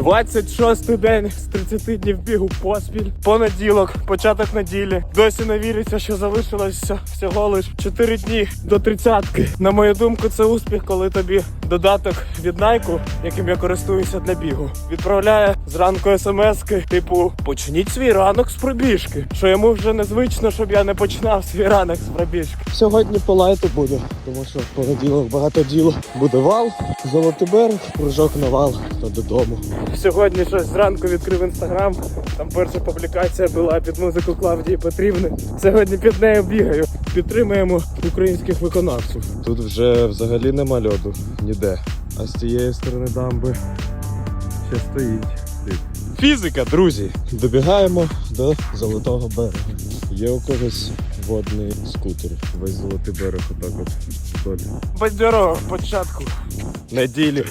26-й день з 30 днів бігу поспіль. Понеділок, початок неділі. Досі не віриться, що залишилося всього лиш 4 дні до тридцятки. На мою думку, це успіх, коли тобі додаток від Nike, яким я користуюся для бігу, відправляє зранку смски, типу почніть свій ранок з пробіжки. Що йому вже незвично, щоб я не починав свій ранок з пробіжки. Сьогодні по лайту буде, тому що в понеділок багато діло. Буде вал, золотий берег, прыжок на вал та додому. Сьогодні щось зранку відкрив інстаграм. Там перша публікація була під музику Клавдії Петрівни. Сьогодні під нею бігаю. Підтримуємо українських виконавців. Тут вже взагалі нема льоду ніде. А з цієї сторони дамби ще стоїть. Фізика, друзі! Добігаємо до золотого берега. Є у когось водний скутер. Весь золотий берег отак от. Бадьорого початку неділі.